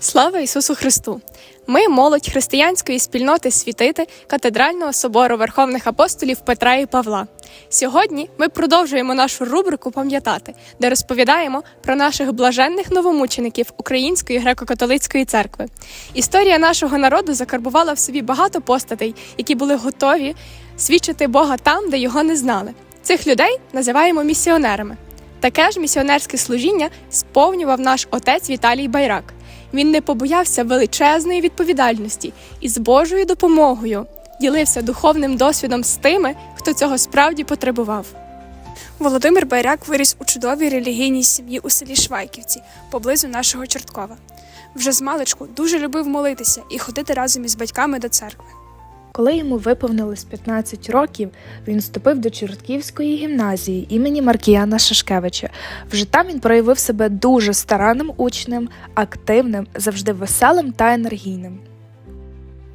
Слава Ісусу Христу! Ми, молодь християнської спільноти світити катедрального собору Верховних апостолів Петра і Павла. Сьогодні ми продовжуємо нашу рубрику Пам'ятати, де розповідаємо про наших блаженних новомучеників Української греко-католицької церкви. Історія нашого народу закарбувала в собі багато постатей, які були готові свідчити Бога там, де його не знали. Цих людей називаємо місіонерами. Таке ж місіонерське служіння сповнював наш отець Віталій Байрак. Він не побоявся величезної відповідальності і з Божою допомогою ділився духовним досвідом з тими, хто цього справді потребував. Володимир Байрак виріс у чудовій релігійній сім'ї у селі Швайківці, поблизу нашого Чорткова. Вже з маличку дуже любив молитися і ходити разом із батьками до церкви. Коли йому виповнилось 15 років, він вступив до Чортківської гімназії імені Маркіяна Шашкевича. Вже там він проявив себе дуже старанним учнем, активним, завжди веселим та енергійним.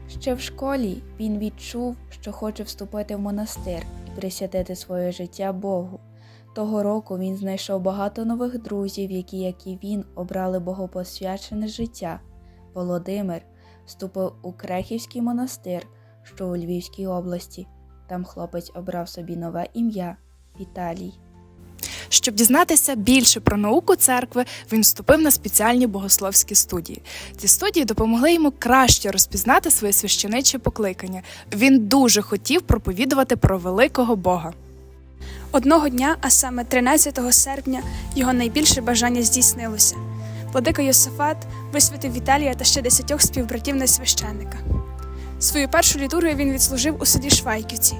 Ще в школі він відчув, що хоче вступити в монастир і присвятити своє життя Богу. Того року він знайшов багато нових друзів, які, як і він, обрали богопосвячене життя. Володимир вступив у Крехівський монастир, що у Львівській області. Там хлопець обрав собі нове ім'я Віталій. Щоб дізнатися більше про науку церкви, він вступив на спеціальні богословські студії. Ці студії допомогли йому краще розпізнати своє священиче покликання. Він дуже хотів проповідувати про великого Бога. Одного дня, а саме 13 серпня, його найбільше бажання здійснилося. Владика Йосифат висвятив Віталія та ще десятьох співбратів на священника. Свою першу літургію він відслужив у селі Швайківці.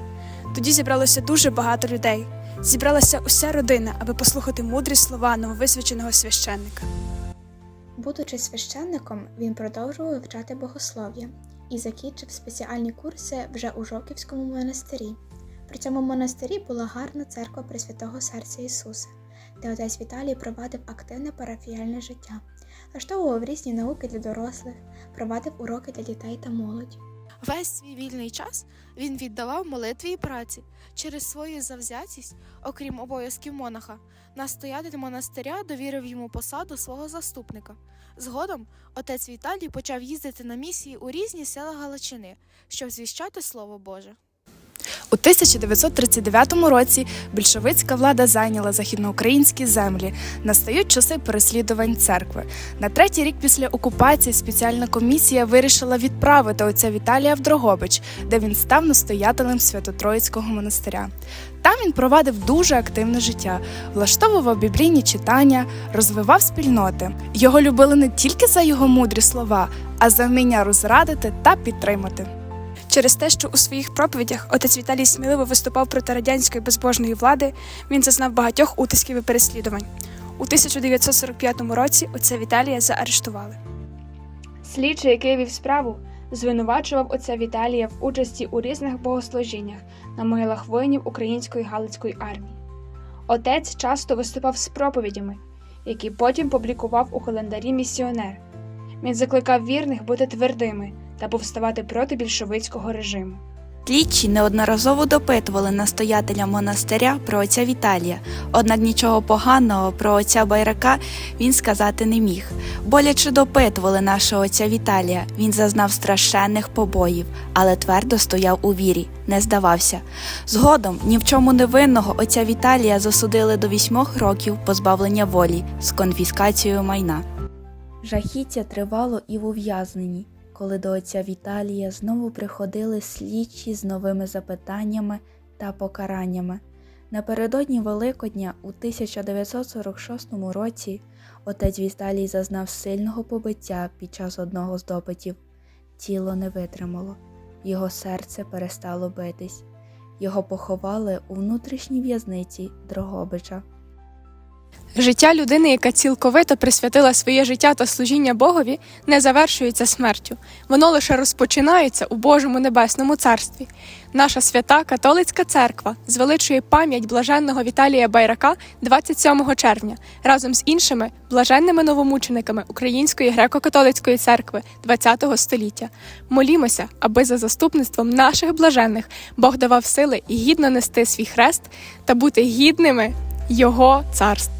Тоді зібралося дуже багато людей. Зібралася уся родина, аби послухати мудрі слова нововисвяченого священника. Будучи священником, він продовжував вивчати богослов'я і закінчив спеціальні курси вже у Жоківському монастирі. При цьому монастирі була гарна церква Пресвятого Серця Ісуса, де отець Віталій провадив активне парафіяльне життя, влаштовував різні науки для дорослих, провадив уроки для дітей та молоді. Весь свій вільний час він віддавав молитві і праці через свою завзятість, окрім обов'язків монаха, настоятель монастиря довірив йому посаду свого заступника. Згодом отець Віталій почав їздити на місії у різні села Галичини, щоб звіщати Слово Боже. У 1939 році більшовицька влада зайняла західноукраїнські землі. Настають часи переслідувань церкви. На третій рік після окупації спеціальна комісія вирішила відправити отця Віталія в Дрогобич, де він став настоятелем Свято-Троїцького монастиря. Там він провадив дуже активне життя, влаштовував біблійні читання, розвивав спільноти. Його любили не тільки за його мудрі слова, а за вміння розрадити та підтримати. Через те, що у своїх проповідях отець Віталій сміливо виступав проти радянської безбожної влади, він зазнав багатьох утисків і переслідувань. У 1945 році отця Віталія заарештували. Слідчий, який вів справу, звинувачував отця Віталія в участі у різних богослужіннях на могилах воїнів української Галицької армії. Отець часто виступав з проповідями, які потім публікував у календарі місіонер. Він закликав вірних бути твердими та повставати проти більшовицького режиму. Слідчі неодноразово допитували настоятеля монастиря про отця Віталія, однак нічого поганого про отця Байрака він сказати не міг. Боляче допитували нашого отця Віталія. Він зазнав страшенних побоїв, але твердо стояв у вірі, не здавався. Згодом ні в чому невинного отця Віталія засудили до вісьмох років позбавлення волі з конфіскацією майна. Жахіття тривало і в ув'язненні коли до отця Віталія знову приходили слідчі з новими запитаннями та покараннями. Напередодні Великодня у 1946 році отець Віталій зазнав сильного побиття під час одного з допитів. Тіло не витримало, його серце перестало битись. Його поховали у внутрішній в'язниці Дрогобича. Життя людини, яка цілковито присвятила своє життя та служіння Богові, не завершується смертю. Воно лише розпочинається у Божому небесному царстві. Наша свята католицька церква звеличує пам'ять блаженного Віталія Байрака 27 червня разом з іншими блаженними новомучениками Української греко-католицької церкви ХХ століття. Молімося, аби за заступництвом наших блаженних Бог давав сили і гідно нести свій хрест та бути гідними Його царства.